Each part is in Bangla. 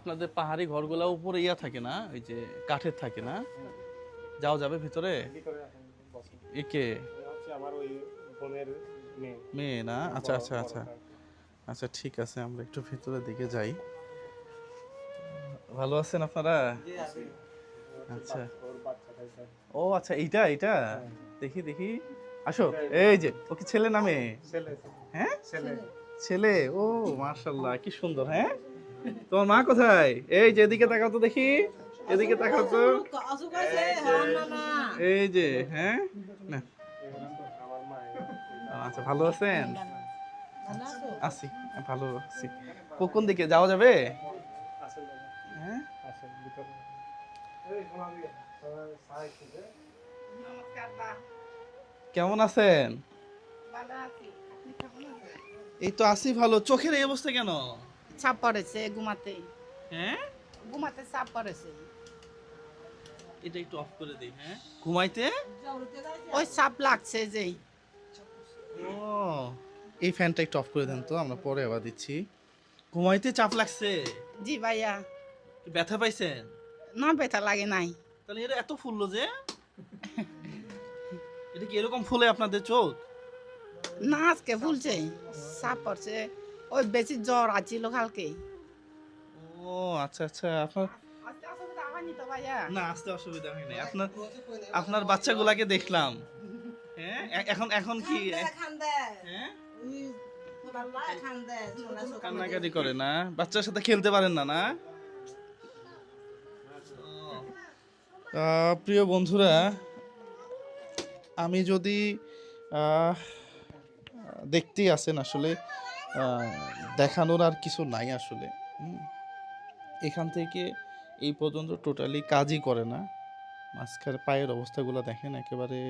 আপনাদের পাহাড়ি ঘরগুলো উপরে ইয়া থাকে না ওই যে কাঠের থাকে না? যাও যাবে ভিতরে? একে? মেয়ে না? আচ্ছা আচ্ছা আচ্ছা। আচ্ছা ঠিক আছে আমরা একটু ভিতরের দিকে যাই। ভালো আছেন আপনারা? আচ্ছা। ও আচ্ছা এইটা এইটা? দেখি দেখি। আসো এই যে ও কি ছেলে নামে হ্যাঁ? ছেলে। ছেলে ও মার্শাল্লাহ কি সুন্দর হ্যাঁ? তোমার মা কোথায়? এই যে এদিকে তাকাও তো দেখি। এদিকে তাকাও তো। এই যে হ্যাঁ? না। আচ্ছা ভালো আছেন? আছো আছি ভালো আছি। কোন দিকে? যাওয়া যাবে? হ্যাঁ? কেমন আছেন? কেমন এই তো আছি ভালো। চোখের এই অবস্থা কেন? চাপ পড়েছে ঘুমাতে। হ্যাঁ? ঘুমাতে চাপ পড়েছে। এটা একটু অফ করে দিই হ্যাঁ? ঘুমাইতে? ওই চাপ লাগছে যে ও এই ফ্যানটা একটু অফ করে দেন তো আমরা পরে আবার দিচ্ছি। ঘুমাইতে চাপ লাগছে? জি ভাইয়া। ব্যথা পাইছেন? না ব্যথা লাগে নাই। তাহলে এটা এত ফুললো যে? এটা কি এরকম ফুলে আপনাদের চোখ? না আজকে ফুলছে। চাপ পড়ছে। ওই বেশি জ্বর আছিল কালকে। ও আচ্ছা আচ্ছা আপনার অসুবিধা হয়নি না আসতে অসুবিধা হয় নাই। আপনার আপনার বাচ্চাগুলাকে দেখলাম। হ্যাঁ এখন এখন কি হ্যাঁ? কান্নাকাটি করে না? বাচ্চার সাথে খেলতে পারেন না না? আহ, প্রিয় বন্ধুরা আমি যদি আহ, দেখতেই আছেন আসলে দেখানোর আর কিছু নাই আসলে। এখান থেকে এই পর্যন্ত টোটালি কাজই করে না। মাঝখানে পায়ের অবস্থাগুলো দেখেন একেবারে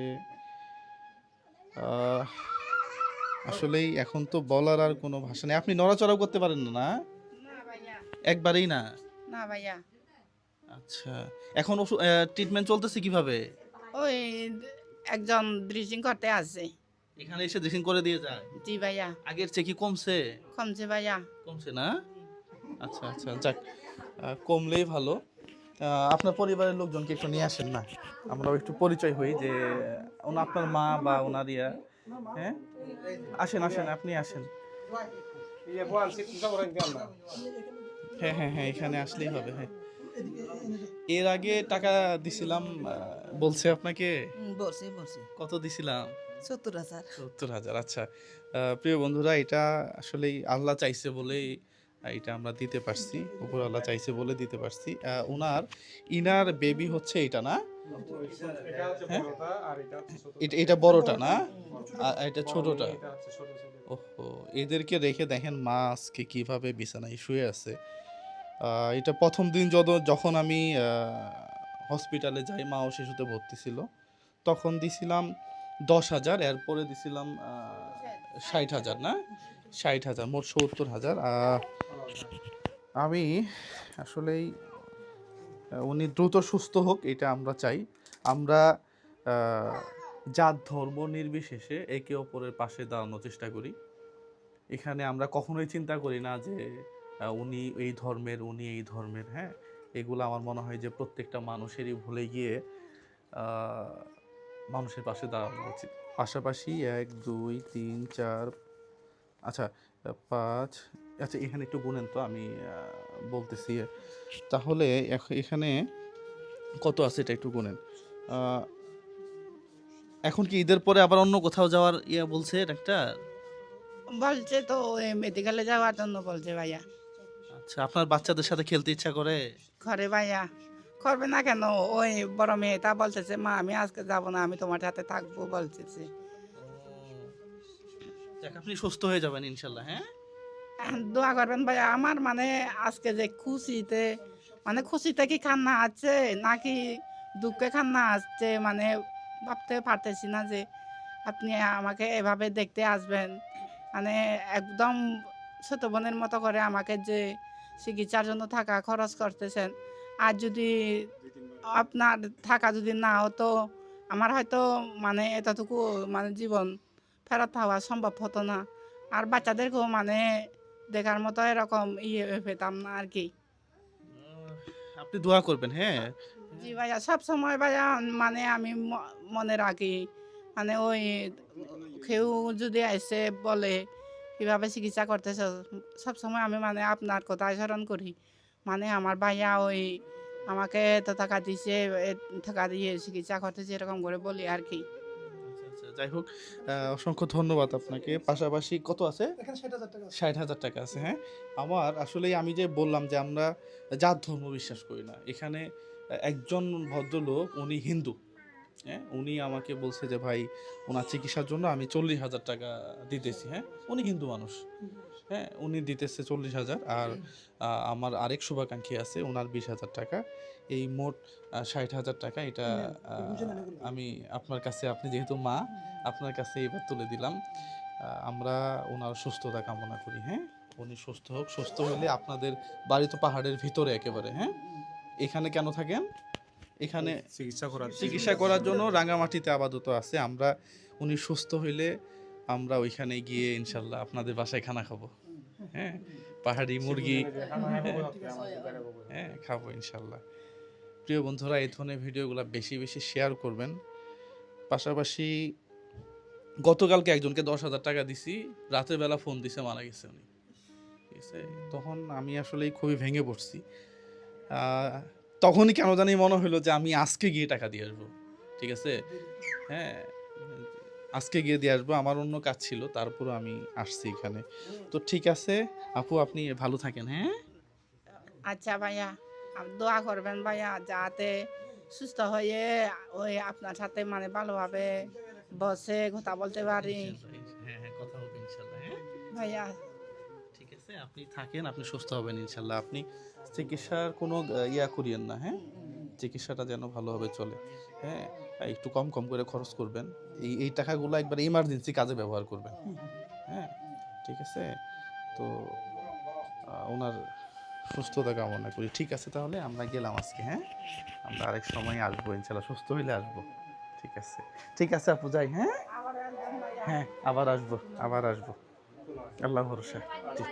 আসলেই এখন তো বলার আর কোনো ভাষা নেই। আপনি নড়াচড়াও করতে পারেন না একবারেই না? না ভাইয়া। আচ্ছা। এখন ট্রিটমেন্ট চলতেছে কীভাবে? ওই একজন ড্রিজিং করতে আসছে। এখানে এসে ড্রেসিং করে দিয়ে যায়। জি ভাইয়া। আগের চেয়ে কি কমছে? কমছে ভাইয়া। কমছে না? আচ্ছা আচ্ছা যাক কমলেই ভালো। আপনার পরিবারের লোকজনকে একটু নিয়ে আসেন না? আমরাও একটু পরিচয় হই যে আপনার মা বা ওনার ইয়া। হ্যাঁ? আসেন আসেন আপনি আসেন। হ্যাঁ হ্যাঁ হ্যাঁ এখানে আসলেই হবে হ্যাঁ। এর আগে টাকা দিছিলাম বলছে আপনাকে? বলছি বলছি। কত দিছিলাম? সত্তর হাজার। সত্তর হাজার আচ্ছা। প্রিয় বন্ধুরা, এটা আসলেই আল্লাহ চাইছে বলেই এটা আমরা দিতে পারছি। উপর আল্লাহ চাইছে বলে দিতে পারছি। ওনার ইনার বেবি হচ্ছে এটা না? এটা বড়টা এটা বড়টা না? এটা ছোটটা? ওহো, এদেরকে রেখে দেখেন মা আজকে কীভাবে বিছানায় শুয়ে আছে। এটা প্রথম দিন যত যখন আমি হসপিটালে যাই, মা ও শিশুতে ভর্তি ছিল, তখন দিছিলাম দশ হাজার, এরপরে দিছিলাম ষাট হাজার, না? ষাট হাজার, মোট সত্তর হাজার। আমি আসলেই উনি দ্রুত সুস্থ হোক, এটা আমরা চাই। আমরা জাত, ধর্ম নির্বিশেষে একে অপরের পাশে দাঁড়ানোর চেষ্টা করি। এখানে আমরা কখনোই চিন্তা করি না যে উনি এই ধর্মের, উনি এই ধর্মের হ্যাঁ? এগুলো আমার মনে হয় যে প্রত্যেকটা মানুষেরই ভুলে গিয়ে মানুষের পাশে দাঁড়ানো উচিত। পাশাপাশি এক দুই তিন চার আচ্ছা পাঁচ আচ্ছা এখানে একটু গুনেন তো আমি বলতেছি। তাহলে এখ- এখানে কত আছে এটা একটু গুনেন এখন কি ঈদের পরে আবার অন্য কোথাও যাওয়ার ইয়া বলছে ডাক্তার? বলছে তো মেডিকেলে যাওয়ার জন্য বলছে ভাইয়া। আচ্ছা আপনার বাচ্চাদের সাথে খেলতে ইচ্ছা করে? ঘরে ভাইয়া। করবে না কেন? ওই বড় মেয়েটা বলতেছে মা আমি আজকে যাব না আমি তোমার সাথে থাকব বলতেছে। আপনি সুস্থ হয়ে যাবেন ইনশাল্লাহ হ্যাঁ? দোয়া করবেন ভাইয়া আমার মানে আজকে যে খুশিতে মানে খুশিতে কি কান্না আছে? নাকি দুঃখে কান্না আসছে মানে ভাবতে পারতেছি না যে আপনি আমাকে এভাবে দেখতে আসবেন। মানে একদম ছোট বোনের মতো করে আমাকে যে চিকিৎসার জন্য থাকা খরচ করতেছেন আর যদি আপনার থাকা যদি না হতো আমার হয়তো মানে এতটুকু মানে জীবন ফেরত হওয়া সম্ভব হতো না। আর বাচ্চাদেরকেও মানে দেখার মতো এরকম ইয়ে পেতাম না আর কি। আপনি দোয়া করবেন হ্যাঁ? জি ভাইয়া সব সময় ভাইয়া মানে আমি মনে রাখি। মানে ওই কেউ যদি এসে বলে কীভাবে চিকিৎসা করতেছে? সব সময় আমি মানে আপনার কথা স্মরণ করি। মানে আমার ভাইয়া ওই আমাকে তো টাকা দিয়েছে টাকা দিয়ে চিকিৎসা করতেছে এরকম করে বলি আর কি। আচ্ছা, আচ্ছা, যাই হোক অসংখ্য ধন্যবাদ আপনাকে। পাশাপাশি কত আছে? এখানে ষাট হাজার টাকা আছে। ষাট হাজার টাকা আছে হ্যাঁ? আমার আসলে আমি যে বললাম যে আমরা জাত ধর্ম বিশ্বাস করি না এখানে একজন ভদ্রলোক উনি হিন্দু। হ্যাঁ? উনি আমাকে বলছে যে ভাই ওনার চিকিৎসার জন্য আমি চল্লিশ হাজার টাকা দিতেছি হ্যাঁ? উনি হিন্দু মানুষ। হ্যাঁ উনি দিতেছে চল্লিশ হাজার আর আমার আরেক শুভাকাঙ্ক্ষী আছে ওনার বিশ হাজার টাকা। এই মোট ষাট হাজার টাকা এটা এগুলো। আমি আপনার কাছে আপনি যেহেতু মা আপনার কাছে এবার তুলে দিলাম। আমরা ওনার সুস্থতা কামনা করি হ্যাঁ? উনি সুস্থ হোক সুস্থ হলে আপনাদের বাড়ি তো পাহাড়ের ভিতরে একেবারে হ্যাঁ? এখানে কেন থাকেন? এখানে চিকিৎসা করার চিকিৎসা করার জন্য রাঙামাটিতে আপাতত আছে। আমরা উনি সুস্থ হইলে আমরা ওইখানে গিয়ে ইনশাল্লাহ আপনাদের বাসায় খানা খাব। হ্যাঁ? পাহাড়ি মুরগি। হ্যাঁ খাব ইনশাল্লাহ। প্রিয় বন্ধুরা এই ধরনের ভিডিওগুলো বেশি বেশি শেয়ার করবেন। পাশাপাশি গতকালকে একজনকে দশ হাজার টাকা দিছি রাতের বেলা ফোন দিছে মারা গেছে উনি। ঠিক আছে? তখন আমি আসলে খুবই ভেঙে পড়ছি। আহ, তখনই কেন জানি মনে হলো যে আমি আজকে গিয়ে টাকা দিয়ে আসব। ঠিক আছে? হ্যাঁ আজকে গিয়ে দিয়ে আসব আমার অন্য কাজ ছিল তারপরও আমি আসছি এখানে। তো ঠিক আছে আপু আপনি ভালো থাকেন হ্যাঁ? আচ্ছা ভাইয়া দোয়া করবেন ভাইয়া যাতে সুস্থ হয়ে ওই আপনার সাথে মানে ভালোভাবে বসে কথা বলতে পারি। হ্যাঁ হ্যাঁ কথা হবে ইনশাল্লাহ হ্যাঁ? ভাইয়া। ঠিক আছে আপনি থাকেন আপনি সুস্থ হবেন ইনশাল্লাহ আপনি চিকিৎসার কোনো ইয়া করিয়েন না হ্যাঁ? চিকিৎসাটা যেন ভালোভাবে চলে হ্যাঁ? একটু কম কম করে খরচ করবেন। এই এই টাকাগুলো একবার ইমার্জেন্সি কাজে ব্যবহার করবেন হ্যাঁ? ঠিক আছে? তো ওনার সুস্থতা কামনা করি। ঠিক আছে তাহলে, আমরা গেলাম আজকে হ্যাঁ? আমরা আরেক সময় আসব, ইনশাল্লাহ। সুস্থ হইলে আসব। ঠিক আছে? ঠিক আছে, আপু, যাই হ্যাঁ? হ্যাঁ আবার আসব আবার আসব। আল্লাহ ভরসা। জি।